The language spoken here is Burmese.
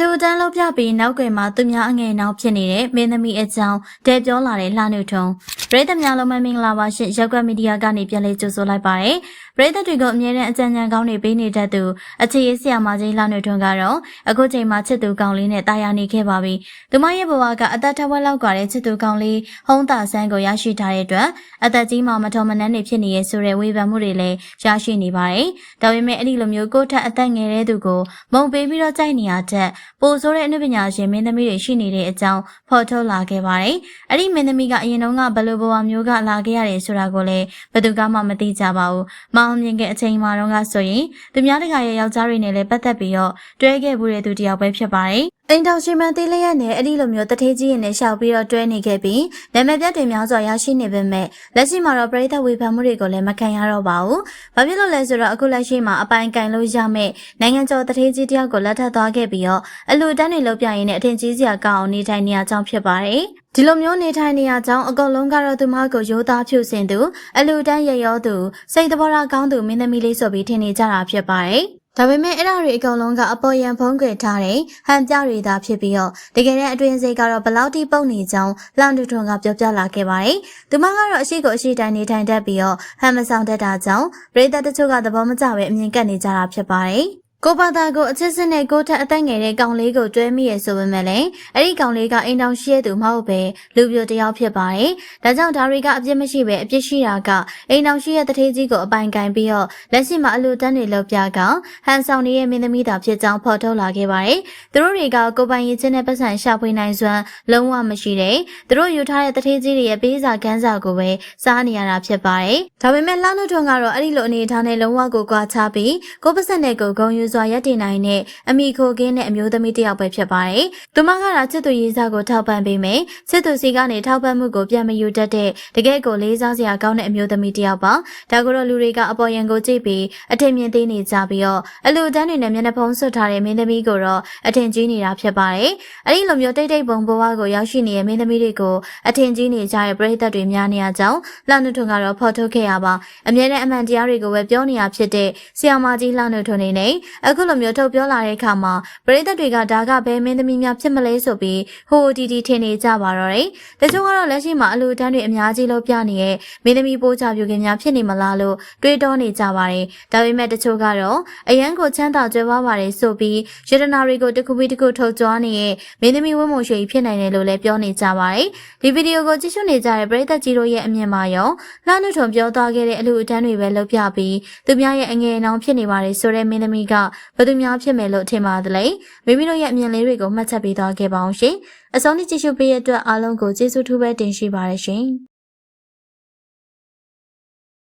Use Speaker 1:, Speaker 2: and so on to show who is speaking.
Speaker 1: လူတန်းလုံးပြပြီးနောက်ွယ်မှာသူများအငယ်နောက်ဖြစ်နေတဲ့မင်းသမီးအကြောင်းတဲပြောလာတဲ့လှနုထုံပရိသတ်များလုံးမမင်္ဂလာပါရှင်ရက်ကွက်မီဒီယာကနေပြန်လည်ကြိုဆိုလိုက်ပါရယ် ပရိသတ်တွေကိုအမြဲတမ်းအကြံဉာဏ်ကောင်းတွေပေးနေတတ်သူအခြေရေးဆရာမကြီးလှနုထုံကတော့အခုချိန်မှာချစ်သူကောင်းလေးနဲ့တာယာနေခဲ့ပါပြီသူမရဲ့ဘဝကအသက်ထက်ဝက်လောက်ကတဲ့ချစ်သူကောင်းလေးဟုံးတာဆန်းကိုရရှိထားတဲ့အတွက်အသက်ကြီးမှမတော်မနှမ်းနေဖြစ်နေရဲ့ဆိုတဲ့ဝေဖန်မှုတွေလည်းရရှိနေပါတယ်ဒါပေမဲ့အဲ့ဒီလိုမျိုးကိုယ့်ထက်အသက်ငယ်တဲ့သူကိုမုံပေးပြီးတော့ကြိုက်နေရတဲ့ပိုဆိုးတဲ့အနုပညာရှင်မင်းသမီးတွေရှိနေတဲ့အကြောင်းဖော်ထုတ်လာခဲ့ပါတယ်။အဲ့ဒီမင်းသမီးကအရင်တုန်းကဘယ်လိုဘဝမျိုးကလာခဲ့ရတယ်ဆိုတာကိုလည်းဘယ်သူကမှမသိကြပါဘူး။မအောင်မြင်တဲ့အချိန်မှတော့ကဆိုရင်သူများတကာရဲ့ယောက်ျားတွေနဲ့လည်းပတ်သက်ပြီးတော့တွဲခဲ့မှုတဲ့သူတစ်ယောက်ပဲဖြစ်ပါတယ်။ အိမ်တော်ရှင်မန်သေးလျက်နဲ့အဲ့ဒီလိုမျိုးတထေးကြီးရင်နဲ့ရှောက်ပြီးတော့တွဲနေခဲ့ပြီးနာမည်ပြတ်တွေများစွာရရှိနေပေမဲ့လက်ရှိမှာတော့ပြည်သက်ဝေဖန်မှုတွေကိုလည်းမခံရတော့ပါဘူး။ဘာဖြစ်လို့လဲဆိုတော့အခုလက်ရှိမှာအပိုင်ကင်လို့ရမဲ့နိုင်ငံကျော်တထေးကြီးတယောက်ကိုလက်ထပ်သွားခဲ့ပြီးတော့အလူတန်းတွေလောက်ပြရင်းနဲ့အထင်ကြီးစရာကောင်းအောင်နေထိုင်နေရကြောင်းဖြစ်ပါတယ်။ဒီလိုမျိုးနေထိုင်နေရကြောင်းအကုန်လုံးကတော့သူမကိုရိုးသားဖြူစင်သူအလူတန်းရရောသူစိတ်တဘောထားကောင်းသူမင်းသမီးလေးဆိုပြီးထင်နေကြတာဖြစ်ပါတယ်။ ဒါပေမဲ့အဲ့ဒါတွေအကောင်လုံးကအပေါ်ယံဖုံးကွယ်ထားတဲ့ဟန်ပြတွေသာဖြစ်ပြီးတော့တကယ်တဲ့အတွင်းစိတ်ကတော့ဘလောက်ထိပုံနေကြောင်းလောင်တူထုံကပြောပြလာခဲ့ပါတယ်။သူမကတော့အရှိကိုအရှိတိုင်းနေထိုင်တတ်ပြီးတော့ဟန်မဆောင်တတ်တာကြောင့်ပြည်သက်တချို့ကသဘောမကျပဲအမြင်ကပ်နေကြတာဖြစ်ပါတယ်။ ကိုပါတာကိုအချစ်စစ်နဲ့ကိုထက်အသက်ငယ်တဲ့ကောင်လေးကိုတွဲမိရဆိုပေမဲ့လည်းအဲ့ဒီကောင်လေးကအိမ်တောင်ရှိရသူမဟုတ်ပဲလူပြိုတယောက်ဖြစ်ပါတယ်။ဒါကြောင့်ဒါတွေကအပြစ်မရှိပဲအပြစ်ရှိတာကအိမ်တောင်ရှိရတထေးကြီးကိုအပိုင်ကင်ပြီးတော့လက်ရှိမှာအလူတန်းတွေလောက်ပြကဟန်ဆောင်ရဲ့မင်းသမီးတာဖြစ်ကြောင်းဖော်ထုတ်လာခဲ့ပါတယ်။သူတို့တွေကကိုပိုင်ရင်ချင်းနဲ့ပတ်စံရှာဖွေနိုင်စွမ်းလုံးဝမရှိတဲ့သူတို့ယူထားတဲ့တထေးကြီးတွေရဲ့ပေးစာကမ်းစာကိုပဲစားနေရတာဖြစ်ပါတယ်။ဒါပေမဲ့လှနှုတ်ထွန်းကတော့အဲ့ဒီလိုအနေအထားနဲ့လုံးဝကိုကွာခြားပြီးကိုပတ်စံနဲ့ကိုဂုံယူစွာရက်တည်နိုင်တဲ့အမိခိုကင်းတဲ့အမျိုးသမီးတစ်ယောက်ပဲဖြစ်ပါတယ်။သူမကတော့ချစ်သူရေးစားကိုထောက်ပံ့ပေးမယ်။ချစ်သူစီကနေထောက်ပံ့မှုကိုပြန်မယူတတ်တဲ့တကယ့်ကိုလေးစားစရာကောင်းတဲ့အမျိုးသမီးတစ်ယောက်ပါ။ဒါကိုတော့လူတွေကအပေါ်ယံကိုကြည့်ပြီးအထင်မြင်သေးနေကြပြီးတော့အလူတန်းတွေနဲ့မျက်နှာဖုံးဆွတ်ထားတဲ့မင်းသမီးကိုတော့အထင်ကြီးနေတာဖြစ်ပါတယ်။အဲဒီလိုမျိုးတိတ်တိတ်ပုံဘဝကိုရောက်ရှိနေတဲ့မင်းသမီးတွေကိုအထင်ကြီးနေကြတဲ့ပရိသတ်တွေများနေရကြောင်းလောက်နုထုံကတော့ဖော်ထုတ်ခဲ့ရပါအမြဲတမ်းအမှန်တရားတွေကိုပဲပြောနေရဖြစ်တဲ့ဆီယာမာကြီးလောက်နုထုံနေနေအခုလိုမျိုးထုတ်ပြောလာတဲ့အခါမှာပရိသတ်တွေကဒါကဘယ်မင်းသမီးများဖြစ်မလဲဆိုပြီးဟိုတီတီထင်နေကြပါတော့တယ်။တချို့ကတော့လက်ရှိမှာအလူတန်းတွေအများကြီးလို့ပြနေတဲ့မင်းသမီးပိုးချပြူခင်များဖြစ်နေမလားလို့တွေးတောနေကြပါတယ်။ဒါပေမဲ့တချို့ကတော့အရန်ကိုချမ်းသာကြွယ်ဝပါတယ်ဆိုပြီးရတနာတွေကိုတစ်ခုပြီးတစ်ခုထုတ်ကြွားနေတဲ့မင်းသမီးဝင်းမုံရွှေဖြစ်နိုင်တယ်လို့လည်းပြောနေကြပါတယ်။ဒီဗီဒီယိုကိုကြည့်ရှုနေကြတဲ့ပရိသတ်ကြီးတို့ရဲ့အမြင်မှာရောလှနှုတ်ထုံပြောသွားခဲ့တဲ့အလူအတန်းတွေပဲလုပ်ပြပြီးသူများရဲ့အငယ်အနှောင်ဖြစ်နေပါတယ်ဆိုတဲ့မင်းသမီးကဘယ်သူများဖြစ်မယ်လို့ထင်ပါသလဲမိမိတို့ရဲ့အမြင်လေးတွေကိုမှတ်ချက်ပေးသွားခဲ့ပါအောင်ရှင်အစောနေ့ကြည့်ရှုပေးတဲ့အတွက်အားလုံးကိုကျေးဇူးထူးပဲတင်ရှိပါရရှင်